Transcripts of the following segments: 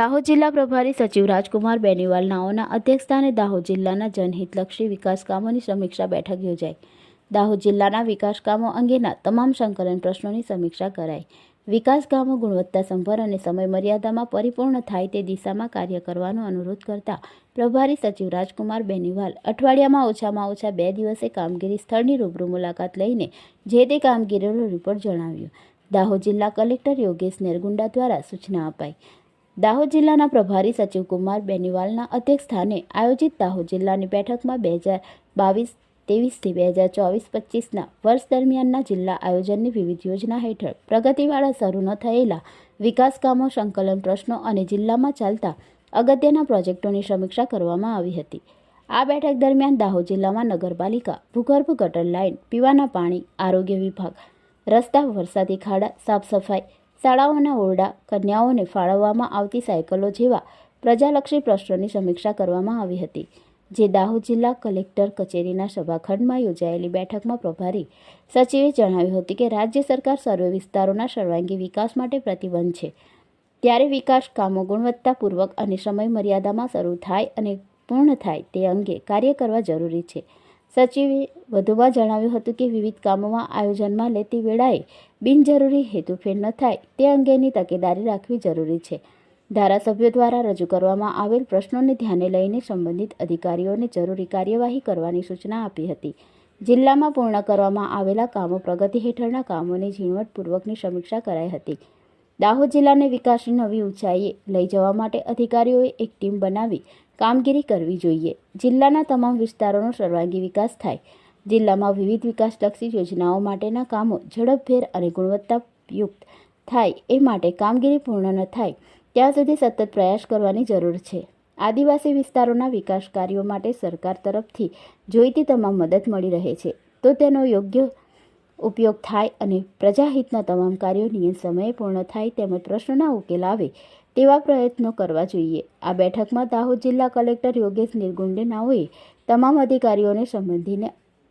દાહોદ જિલ્લા પ્રભારી સચિવ રાજકુમાર બેનીવાલ નાઓના અધ્યક્ષસ્થાને દાહોદ જિલ્લાના જનહિતલક્ષી વિકાસ કામોની સમીક્ષા બેઠક યોજાઈ. દાહોદ જિલ્લાના વિકાસ કામો અંગેના તમામ સંકલન પ્રશ્નોની સમીક્ષા કરાઈ. વિકાસ કામો ગુણવત્તાસંભર અને સમય મર્યાદામાં પરિપૂર્ણ થાય તે દિશામાં કાર્ય કરવાનો અનુરોધ કરતા પ્રભારી સચિવ રાજકુમાર બેનીવાલ અઠવાડિયામાં ઓછામાં ઓછા બે દિવસે કામગીરી સ્થળની રૂબરૂ મુલાકાત લઈને જે તે કામગીરીનો રિપોર્ટ જણાવ્યો. દાહોદ જિલ્લા કલેક્ટર યોગેશ નેરગુંડા દ્વારા સૂચના અપાઈ. દાહોદ જિલ્લાના પ્રભારી સચિવ કુમાર બેનીવાલના અધ્યક્ષસ્થાને આયોજિત દાહોદ જિલ્લાની બેઠકમાં બે હજાર બાવીસ, ત્રેવીસથી બે હજાર ચોવીસ, પચીસના વર્ષ દરમિયાનના જિલ્લા આયોજનની વિવિધ યોજના હેઠળ પ્રગતિવાળા, શરૂ ન થયેલા વિકાસ કામો, સંકલન પ્રશ્નો અને જિલ્લામાં ચાલતા અગત્યના પ્રોજેક્ટોની સમીક્ષા કરવામાં આવી હતી. આ બેઠક દરમિયાન દાહોદ જિલ્લામાં નગરપાલિકા, ભૂગર્ભ ગટર લાઇન, પીવાના પાણી, આરોગ્ય વિભાગ, રસ્તા, વરસાદી ખાડા, સાફ સફાઈ શાળાઓના ઓરડા, કન્યાઓને ફાળવવામાં આવતી સાયકલો જેવા પ્રજાલક્ષી પ્રશ્નોની સમીક્ષા કરવામાં આવી હતી, જે દાહોદ જિલ્લા કલેક્ટર કચેરીના સભાખંડમાં યોજાયેલી બેઠકમાં પ્રભારી સચિવે જણાવ્યું હતું કે રાજ્ય સરકાર સર્વે વિસ્તારોના સર્વાંગી વિકાસ માટે પ્રતિબંધ છે. ત્યારે વિકાસ કામો ગુણવત્તાપૂર્વક અને સમય મર્યાદામાં શરૂ થાય અને પૂર્ણ થાય તે અંગે કાર્ય કરવા જરૂરી છે. સચિવે વધુમાં જણાવ્યું હતું કે વિવિધ કામોમાં આયોજનમાં લેતી વેળાએ બિનજરૂરી હેતુફેર ન થાય, તે અંગેની તકેદારી રાખવી જરૂરી છે. ધારાસભ્યો દ્વારા રજૂ કરવામાં આવેલ પ્રશ્નોને ધ્યાને લઈને સંબંધિત અધિકારીઓને જરૂરી કાર્યવાહી કરવાની સૂચના આપી હતી. જિલ્લામાં પૂર્ણ કરવામાં આવેલા કામો પ્રગતિ હેઠળના કામોની ઝીણવટપૂર્વકની સમીક્ષા કરાઈ હતી. દાહોદ જિલ્લાને વિકાસની નવી ઊંચાઈએ લઈ જવા માટે અધિકારીઓએ એક ટીમ બનાવી કામગીરી કરવી જોઈએ. જિલ્લાના તમામ વિસ્તારોનો સર્વાંગી વિકાસ થાય. જિલ્લામાં વિવિધ વિકાસલક્ષી યોજનાઓ માટેના કામો ઝડપભેર અને ગુણવત્તાયુક્ત થાય એ માટે કામગીરી પૂર્ણ ન થાય ત્યાં સુધી સતત પ્રયાસ કરવાની જરૂર છે. આદિવાસી વિસ્તારોના વિકાસ કાર્યો માટે સરકાર તરફથી જોઈતી તમામ મદદ મળી રહે છે. તો તેનો યોગ્ય ઉપયોગ થાય અને પ્રજાહિતના તમામ કાર્યો નિયત સમયે પૂર્ણ થાય તેમજ પ્રશ્નોના ઉકેલ આવે તેવા પ્રયત્નો કરવા જોઈએ. આ બેઠકમાં દાહોદ જિલ્લા કલેક્ટર યોગેશ નિર્ગુંડેનાઓએ તમામ અધિકારીઓને સંબંધીને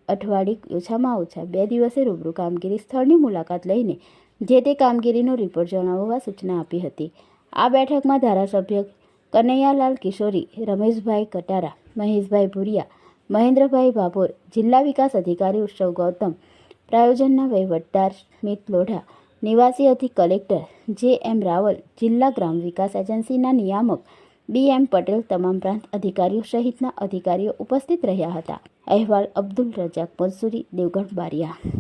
અઠવાડિયે ઓછામાં ઓછા બે દિવસે રૂબરૂ કામગીરી સ્થળની મુલાકાત લઈને જે તે કામગીરીનો રિપોર્ટ જણાવવા સૂચના આપી હતી. આ બેઠકમાં ધારાસભ્ય કનૈયાલાલ કિશોરી, રમેશભાઈ કટારા, મહેશભાઈ ભુરિયા, મહેન્દ્રભાઈ ભાભોર, જિલ્લા વિકાસ અધિકારી ઉત્સવ ગૌતમ પ્રાયોજનના વહીવટદાર સ્મિત લોઢા, નિવાસી અધિક કલેક્ટર જે એમ રાવલ, જિલ્લા ગ્રામ વિકાસ એજન્સીના નિયામક બી એમ પટેલ તમામ પ્રાંત અધિકારીઓ સહિતના અધિકારીઓ ઉપસ્થિત રહ્યા હતા. અહેવાલ અબ્દુલ રજાક મંસૂરી દેવગઢ બારિયા.